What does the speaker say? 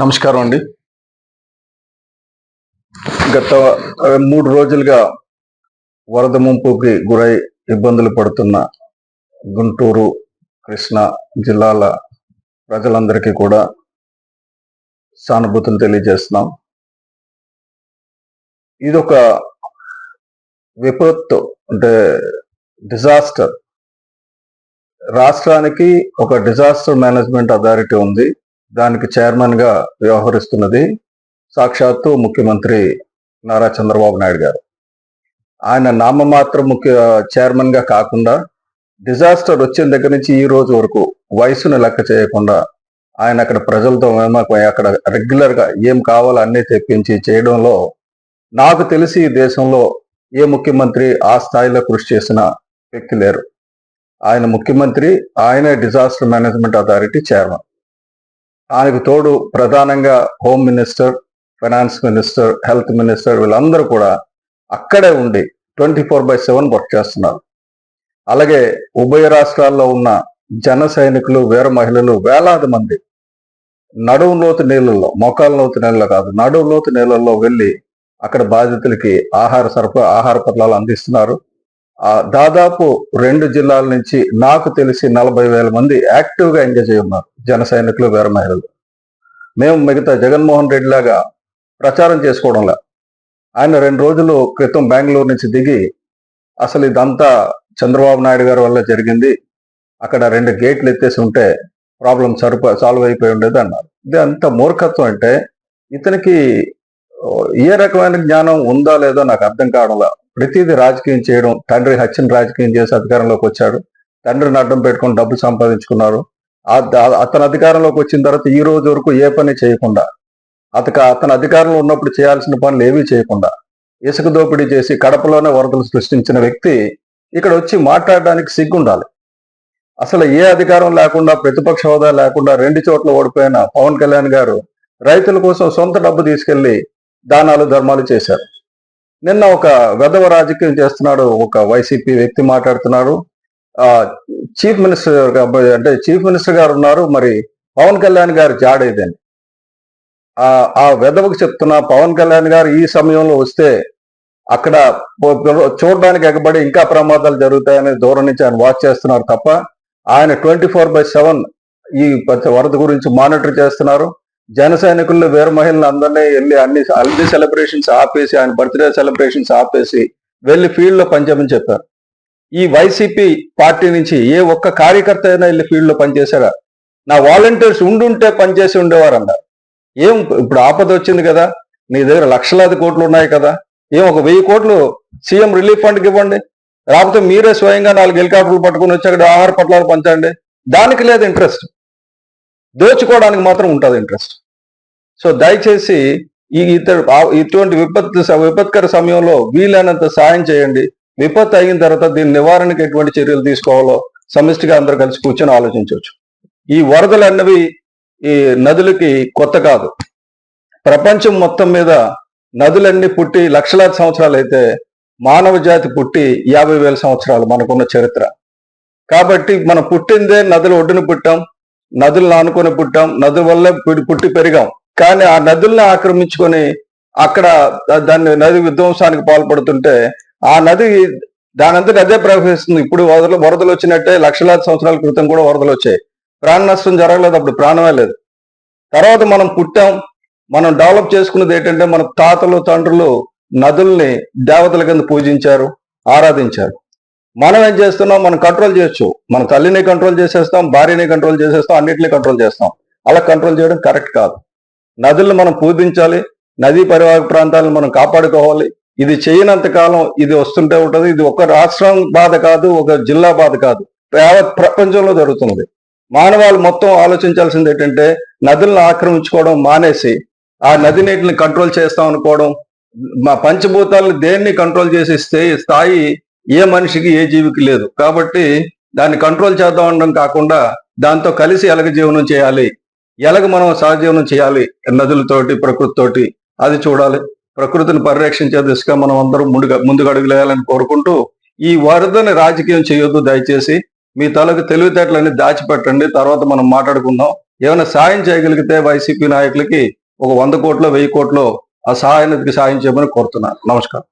నమస్కారం అండి. గత మూడు రోజులుగా వరద ముంపుకి గురై ఇబ్బందులు పడుతున్న గుంటూరు కృష్ణా జిల్లాల ప్రజలందరికీ కూడా సానుభూతులు తెలియజేస్తున్నాం. ఇది ఒక విపత్తు అంటే డిజాస్టర్. రాష్ట్రానికి ఒక డిజాస్టర్ మేనేజ్మెంట్ అథారిటీ ఉంది. దానికి చైర్మన్గా వ్యవహరిస్తున్నది సాక్షాత్తు ముఖ్యమంత్రి నారా చంద్రబాబు నాయుడు గారు. ఆయన నామమాత్రం ముఖ్య చైర్మన్గా కాకుండా డిజాస్టర్ వచ్చిన దగ్గర నుంచి ఈ రోజు వరకు వయసును లెక్క చేయకుండా ఆయన అక్కడ ప్రజలతో మేమకమై అక్కడ రెగ్యులర్గా ఏం కావాలో అన్నీ తెప్పించి చేయడంలో నాకు తెలిసి ఈ దేశంలో ఏ ముఖ్యమంత్రి ఆ స్థాయిలో కృషి చేసిన వ్యక్తి లేరు. ఆయన ముఖ్యమంత్రి ఆయనే డిజాస్టర్ మేనేజ్మెంట్ అథారిటీ చైర్మన్ ఆయనకు తోడు ప్రధానంగా home minister finance minister health minister వీళ్ళందరూ కూడా అక్కడే ఉండి twenty four by seven work చేస్తున్నారు. అలాగే ఉభయ రాష్ట్రాల్లో ఉన్న జన సైనికులు వీర మహిళలు వేలాది మంది నడువులోతు నీళ్ళల్లో మోకాల లోతు నీళ్ళలో కాదు నడువులోతు నీళ్ళల్లో వెళ్ళి అక్కడ బాధితులకి ఆహార సరఫరా ఆహార పట్టాలు అందిస్తున్నారు. దాదాపు రెండు జిల్లాల నుంచి నాకు తెలిసి నలభై వేల మంది యాక్టివ్గా ఎంగేజ్ అయి ఉన్నారు జన సైనికులు వీర మహిళలు. మేము మిగతా జగన్మోహన్ రెడ్డి లాగా ప్రచారం చేసుకోవడంలా ఆయన రెండు రోజులు క్రితం బెంగళూరు నుంచి దిగి అసలు ఇదంతా చంద్రబాబు నాయుడు గారి వల్ల జరిగింది. అక్కడ రెండు గేట్లు ఎత్తేసి ఉంటే ప్రాబ్లం సరిపో సాల్వ్ అయిపోయి ఉండేది అన్నారు. ఇది అంత మూర్ఖత్వం అంటే ఇతనికి ఏ రకమైన జ్ఞానం ఉందా లేదో నాకు అర్థం కావడంలా ప్రతిదీ రాజకీయం చేయడం తండ్రి హత్యను రాజకీయం చేసి అధికారంలోకి వచ్చాడు. తండ్రిని అడ్డం పెట్టుకుని డబ్బు సంపాదించుకున్నారు. అతను అధికారంలోకి వచ్చిన తర్వాత ఈ రోజు వరకు ఏ పని చేయకుండా అతక అతను అధికారంలో ఉన్నప్పుడు చేయాల్సిన పనులు ఏమీ చేయకుండా ఇసుక దోపిడీ చేసి కడపలోనే వరదలు సృష్టించిన వ్యక్తి ఇక్కడ వచ్చి మాట్లాడడానికి సిగ్గుండాలి. అసలు ఏ అధికారం లేకుండా ప్రతిపక్ష హోదా లేకుండా రెండు చోట్ల ఓడిపోయిన పవన్ కళ్యాణ్ గారు రైతుల కోసం సొంత డబ్బు తీసుకెళ్ళి దానాలు ధర్మాలు చేశారు. నిన్న ఒక వెధవ రాజకీయం చేస్తున్నాడు ఒక వైసీపీ వ్యక్తి మాట్లాడుతున్నాడు. చీఫ్ మినిస్టర్ అంటే చీఫ్ మినిస్టర్ గారు ఉన్నారు మరి పవన్ కళ్యాణ్ గారు జాడేదని ఆ వెధవకు చెప్తున్నా పవన్ కళ్యాణ్ గారు ఈ సమయంలో వస్తే అక్కడ చూడడానికి ఎగబడి ఇంకా ప్రమాదాలు జరుగుతాయనే దూరం నుంచి ఆయన వాచ్ చేస్తున్నారు తప్ప ఆయన ట్వంటీ ఫోర్ బై సెవెన్ ఈ వరద గురించి మానిటర్ చేస్తున్నారు. జన సైనికుల్లో వీర మహిళలు అందరినీ వెళ్ళి అన్ని అన్ని సెలబ్రేషన్స్ ఆపేసి ఆయన బర్త్డే సెలబ్రేషన్స్ ఆపేసి వెళ్ళి ఫీల్డ్లో పనిచేయమని చెప్పారు. ఈ వైసీపీ పార్టీ నుంచి ఏ ఒక్క కార్యకర్త అయినా వెళ్ళి ఫీల్డ్లో పనిచేశారా నా వాలంటీర్స్ ఉండుంటే పనిచేసి ఉండేవారు ఏం ఇప్పుడు ఆపద వచ్చింది కదా? నీ దగ్గర లక్షలాది కోట్లు ఉన్నాయి కదా? ఏం ఒక వెయ్యి కోట్లు సీఎం రిలీఫ్ ఫండ్కి ఇవ్వండి. లేకపోతే మీరే స్వయంగా నాలుగు హెలికాప్టర్లు పట్టుకుని వచ్చి అక్కడ ఆహార పట్లాలు పంచండి. దానికి లేదు ఇంట్రెస్ట్ దోచుకోవడానికి మాత్రం ఉంటుంది ఇంట్రెస్ట్ సో దయచేసి ఈ ఇతడు ఇటువంటి విపత్తు స- విపత్కర సమయంలో వీలైనంత సాయం చేయండి. విపత్తు అయిన తర్వాత దీని నివారణకు ఎటువంటి చర్యలు తీసుకోవాలో సమిష్టిగా అందరూ కలిసి కూర్చొని ఆలోచించవచ్చు. ఈ వరదలు అన్నవి ఈ నదులకి కొత్త కాదు. ప్రపంచం మొత్తం మీద నదులన్నీ పుట్టి లక్షలాది సంవత్సరాలు అయితే మానవ జాతి పుట్టి యాభై వేల సంవత్సరాలు మనకున్న చరిత్ర. కాబట్టి మనం పుట్టిందే నదుల ఒడ్డున పుట్టాం నదులను ఆనుకొని పుట్టాం. నదుల వల్ల పుట్టి- పెరిగాం. కానీ ఆ నదుల్ని ఆక్రమించుకొని అక్కడ దాన్ని నది విధ్వంసానికి పాల్పడుతుంటే ఆ నది దానంతటి అదే ప్రవహిస్తుంది. ఇప్పుడు వరదలు వరదలు వచ్చినట్టే లక్షలాది సంవత్సరాల క్రితం కూడా వరదలు వచ్చాయి. ప్రాణ నష్టం జరగలేదు అప్పుడు ప్రాణమే లేదు. తర్వాత మనం పుట్టాం. మనం డెవలప్ చేసుకున్నది ఏంటంటే మన తాతలు తండ్రులు నదుల్ని దేవతల కింద పూజించారు ఆరాధించారు. మనం ఏం చేస్తున్నాం? మనం కంట్రోల్ చేయొచ్చు. మన తల్లిని కంట్రోల్ చేసేస్తాం భార్యని కంట్రోల్ చేసేస్తాం అన్నిటిని కంట్రోల్ చేస్తాం. అలా కంట్రోల్ చేయడం కరెక్ట్ కాదు. నదులను మనం పూజించాలి నదీ పరివాహక ప్రాంతాలను మనం కాపాడుకోవాలి. ఇది చేయనంత కాలం ఇది వస్తుంటే ఉంటుంది. ఇది ఒక రాష్ట్రం బాధ కాదు ఒక జిల్లా బాధ కాదు. యావత్ ప్రపంచంలో జరుగుతుంది మానవాళి మొత్తం ఆలోచించాల్సింది ఏంటంటే నదులను ఆక్రమించుకోవడం మానేసి ఆ నది నీటిని కంట్రోల్ చేస్తాం అనుకోవడం మా పంచభూతాలను దేన్ని కంట్రోల్ చేసి స్థాయి ఏ మనిషికి ఏ జీవికి లేదు. కాబట్టి దాన్ని కంట్రోల్ చేద్దాం అనడం కాకుండా దాంతో కలిసి ఎలగ జీవనం చేయాలి? ఎలాగ మనం సహజీవనం చేయాలి? నదులతోటి ప్రకృతితోటి అది చూడాలి. ప్రకృతిని పరిరక్షించే దిశగా మనం అందరం ముందుగా ముందుకు అడుగులేయాలని కోరుకుంటూ ఈ వరదని రాజకీయం చేయొద్దు దయచేసి. మీ తలకు తెలివితేటలన్నీ దాచిపెట్టండి. తర్వాత మనం మాట్లాడుకుందాం. ఏమైనా సాయం చేయగలిగితే వైసీపీ నాయకులకి ఒక వంద కోట్లో వెయ్యి కోట్లో ఆ సహాయానికి సాయం చేయమని కోరుతున్నాను. నమస్కారం.